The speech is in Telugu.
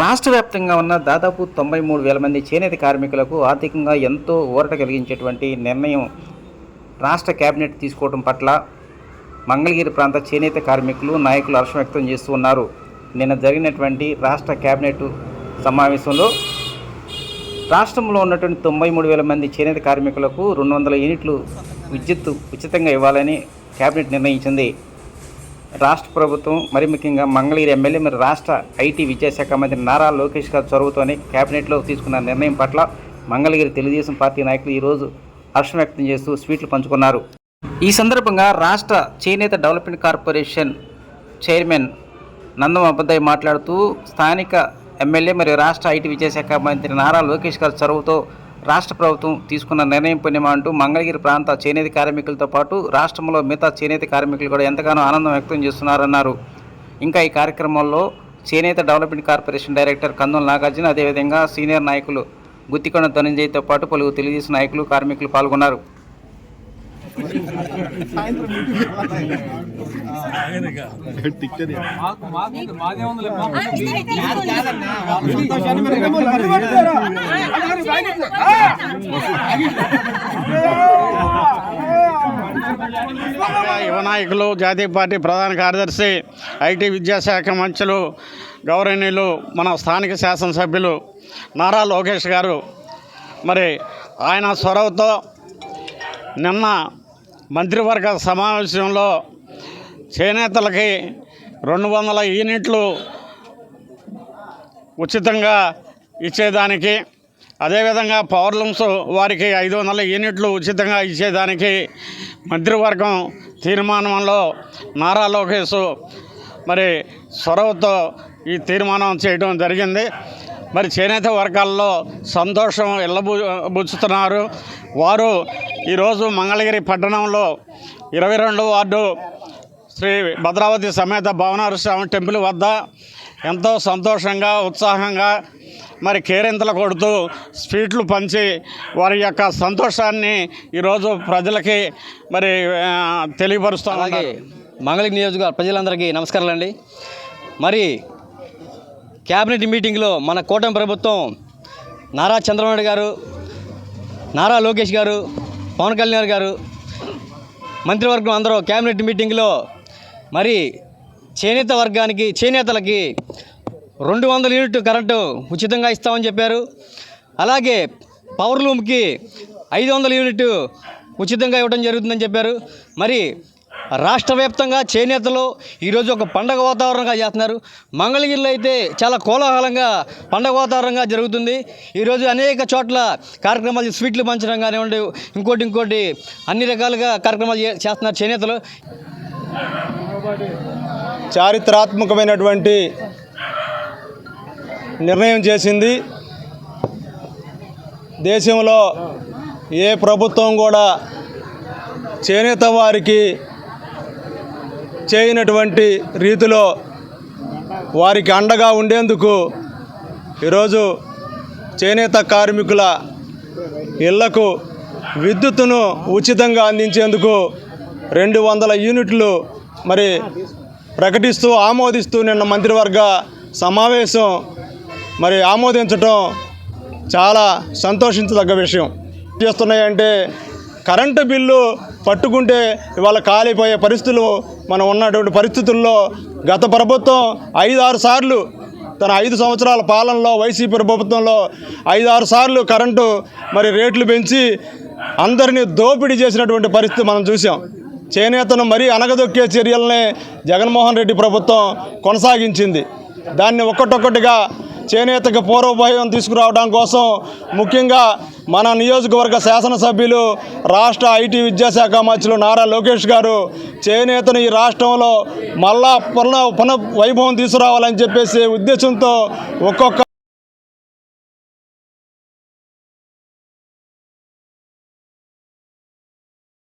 రాష్ట్ర వ్యాప్తంగా ఉన్న దాదాపు తొంభై మూడు వేల మంది చేనేత కార్మికులకు ఆర్థికంగా ఎంతో ఊరట కలిగించేటువంటి నిర్ణయం రాష్ట్ర కేబినెట్ తీసుకోవడం పట్ల మంగళగిరి ప్రాంత చేనేత కార్మికులు నాయకులు హర్షం వ్యక్తం చేస్తూ ఉన్నారు. నిన్న జరిగినటువంటి రాష్ట్ర కేబినెట్ సమావేశంలో రాష్ట్రంలో ఉన్నటువంటి తొంభై మూడు వేల మంది చేనేత కార్మికులకు రెండు వందల యూనిట్లు విద్యుత్ ఉచితంగా ఇవ్వాలని కేబినెట్ నిర్ణయించింది. రాష్ట్ర ప్రభుత్వం మరి ముఖ్యంగా మంగళగిరి ఎమ్మెల్యే మరి రాష్ట్ర ఐటీ విద్యాశాఖ మంత్రి నారా లోకేష్ గారి చొరవతోనే కేబినెట్లో తీసుకున్న నిర్ణయం పట్ల మంగళగిరి తెలుగుదేశం పార్టీ నాయకులు ఈరోజు హర్షం వ్యక్తం చేస్తూ స్వీట్లు పంచుకున్నారు. ఈ సందర్భంగా రాష్ట్ర చేనేత development corporation chairman Nandam Abaddayya మాట్లాడుతూ స్థానిక ఎమ్మెల్యే మరియు రాష్ట్ర ఐటీ విద్యాశాఖ మంత్రి నారా లోకేష్ గారి చొరవతో రాష్ట్ర ప్రభుత్వం తీసుకున్న నిర్ణయం పుణ్యమా అంటూ మంగళగిరి ప్రాంత చేనేత కార్మికులతో పాటు రాష్ట్రంలో మిగతా చేనేత కార్మికులు కూడా ఎంతగానో ఆనందం వ్యక్తం చేస్తున్నారన్నారు. ఇంకా ఈ కార్యక్రమంలో చేనేత development corporation director Kandula Nagarjuna అదేవిధంగా సీనియర్ నాయకులు గుత్తికొండ ధనంజయ్తో పాటు పలువురు తెలుగుదేశం నాయకులు కార్మికులు పాల్గొన్నారు. యువ నాయకులు జాతీయ పార్టీ ప్రధాన కార్యదర్శి ఐటీ విద్యాశాఖ మంత్రులు గౌరవనీయులు మన స్థానిక శాసనసభ్యులు నారా లోకేష్ గారు. మరి ఆయన చొరవతో నిన్న మంత్రివర్గ సమావేశంలో చేనేతలకి రెండు వందల యూనిట్లు ఉచితంగా ఇచ్చేదానికి అదేవిధంగా పవర్లూమ్స్ వారికి ఐదు వందల యూనిట్లు ఉచితంగా ఇచ్చేదానికి మంత్రివర్గం తీర్మానంలో నారా లోకేష్ మరి చొరవతో ఈ తీర్మానం చేయడం జరిగింది. మరి చేనేత వర్గాల్లో సంతోషం ఎల్లబు బుచ్చుతున్నారు. వారు ఈరోజు మంగళగిరి పట్టణంలో ఇరవై రెండు వార్డు శ్రీ భద్రావతి సమేత భవనారుస్వామి టెంపుల్ వద్ద ఎంతో సంతోషంగా ఉత్సాహంగా మరి కేరింతలు కొడుతూ స్వీట్లు పంచి వారి యొక్క సంతోషాన్ని ఈరోజు ప్రజలకి మరి తెలియపరుస్తాం అలాగే మంగళగిరి నియోజకవర్గ ప్రజలందరికీ నమస్కారాలండి. మరి క్యాబినెట్ మీటింగ్లో మన కూటమి ప్రభుత్వం నారా చంద్రబాబు గారు నారా లోకేష్ గారు పవన్ కళ్యాణ్ గారు మంత్రివర్గం అందరూ క్యాబినెట్ మీటింగ్లో మరి చేనేత వర్గానికి చేనేతలకి రెండు వందల యూనిట్ కరెంటు ఉచితంగా ఇస్తామని చెప్పారు. అలాగే పవర్ లూమ్కి ఐదు వందల యూనిట్ ఉచితంగా ఇవ్వడం జరుగుతుందని చెప్పారు. మరి రాష్ట్ర వ్యాప్తంగా చేనేతలు ఈరోజు ఒక పండగ వాతావరణంగా చేస్తున్నారు. మంగళగిరిలో అయితే చాలా కోలాహలంగా పండగ వాతావరణంగా జరుగుతుంది. ఈరోజు అనేక చోట్ల కార్యక్రమాలు స్వీట్లు పంచడం కానివ్వండి ఇంకోటి ఇంకోటి అన్ని రకాలుగా కార్యక్రమాలు చేస్తున్నారు చేనేతలు. చారిత్రాత్మకమైనటువంటి నిర్ణయం చేసింది. దేశంలో ఏ ప్రభుత్వం కూడా చేనేత వారికి చేయనటువంటి రీతిలో వారికి అండగా ఉండేందుకు ఈరోజు చేనేత కార్మికుల ఇళ్ళకు విద్యుత్తును ఉచితంగా అందించేందుకు రెండు వందల యూనిట్లు మరి ప్రకటిస్తూ ఆమోదిస్తూ నిన్న మంత్రివర్గ సమావేశం మరి ఆమోదించటం చాలా సంతోషించదగ్గ విషయం. చేస్తున్నాయంటే కరెంటు బిల్లు పట్టుకుంటే ఇవాళ కాలిపోయే పరిస్థితులు మనం ఉన్నటువంటి పరిస్థితుల్లో గత ప్రభుత్వం ఐదు ఆరు సార్లు తన ఐదు సంవత్సరాల పాలనలో వైసీపీ ప్రభుత్వంలో ఐదు ఆరు సార్లు కరెంటు మరి రేట్లు పెంచి అందరినీ దోపిడీ చేసినటువంటి పరిస్థితి మనం చూసాం చేనేతను మరీ అనగదొక్కే చర్యలనే జగన్మోహన్ రెడ్డి ప్రభుత్వం కొనసాగించింది. దాన్ని ఒక్కటొక్కటిగా చేనేతకు పూర్వభయం తీసుకురావడం కోసం ముఖ్యంగా మన నియోజకవర్గ శాసనసభ్యులు రాష్ట్ర ఐటీ విద్యాశాఖ మంత్రులు నారా లోకేష్ గారు చేనేతను ఈ రాష్ట్రంలో మళ్ళా పునః పునః వైభవం తీసుకురావాలని చెప్పేసి ఉద్దేశంతో ఒక్కొక్క